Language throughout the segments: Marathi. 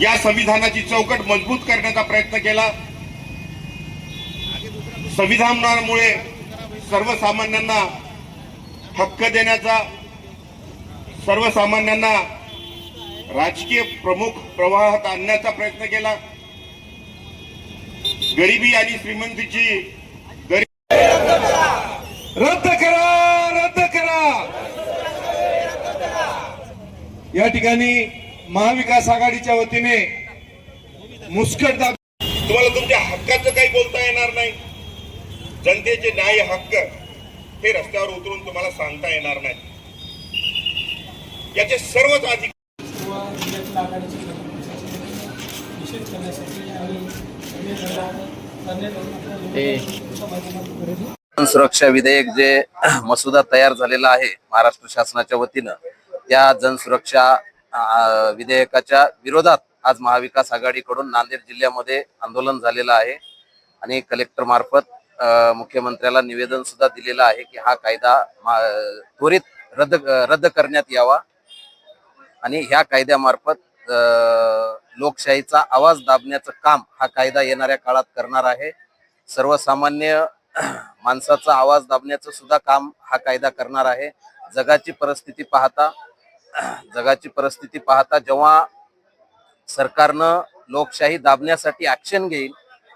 या संविधानाची चौकट मजबूत करण्याचा प्रयत्न केला. संविधानामुळे सर्वसामान्यांना हक्क देण्याचा सर्वसामान्यांना राजकीय प्रमुख प्रवाहात आणण्याचा प्रयत्न केला. गरिबी आणि श्रीमंतीची रद्द करा रद्द करा. या ठिकाणी महाविकास आघाडीच्या वतीने मुस्कट तुम्हाला तुमच्या हक्काचं काही बोलता येणार नाही. जनतेचे न्याय हक्क हे रस्त्यावर उतरून तुम्हाला सांगता येणार नाही. याचे सर्वच अधिकार किंवा आघाडीच्या निषेध करण्यासाठी आणि सुरक्षा विधेयक जे मसुदा तयार झालेला आहे महाराष्ट्र शासनाच्या वतीनं त्या जनसुरक्षा विधेयकाच्या विरोधात आज महाविकास आघाडीकडून नांदेड जिल्ह्यामध्ये आंदोलन झालेलं आहे. आणि कलेक्टर मार्फत मुख्यमंत्र्याला निवेदन सुद्धा दिलेलं आहे की हा कायदा त्वरित रद्द रद्द करण्यात यावा. आणि ह्या कायद्यामार्फत लोकशाहीचा आवाज दाबण्याचं काम हा कायदा येणाऱ्या काळात करणार आहे. सर्वसामान्य माणसाचा आवाज दाबण्याचं सुद्धा काम हा कायदा करणार आहे. जगाची परिस्थिती पाहता जगाची परिस्थिती पाहता जेव्हा सरकारनं लोकशाही दाबण्यासाठी ऍक्शन घेईल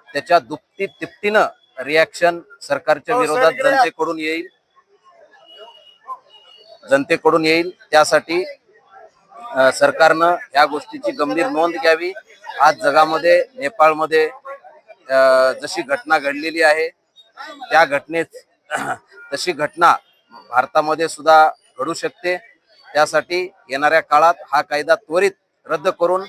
त्याच्या दुपटी तिपटीनं रिॲक्शन सरकारच्या विरोधात जनतेकडून येईल. जनतेकडून येईल. त्यासाठी सरकारनं या गोष्टीची गंभीर नोंद घ्यावी. आज जगामध्ये नेपाळमध्ये जशी घटना घडलेली आहे त्या घटनेत तशी घटना भारतामध्ये सुद्धा घडू शकते. त्यासाठी येणाऱ्या काळात हा कायदा त्वरित रद्द करून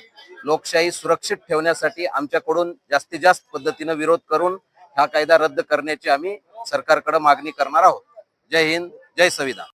लोकशाही सुरक्षित ठेवण्यासाठी आमच्याकडून जास्तीत जास्त पद्धतीनं विरोध करून हा कायदा रद्द करण्याची आम्ही सरकारकडे मागणी करणार आहोत. जय हिंद जय संविधान.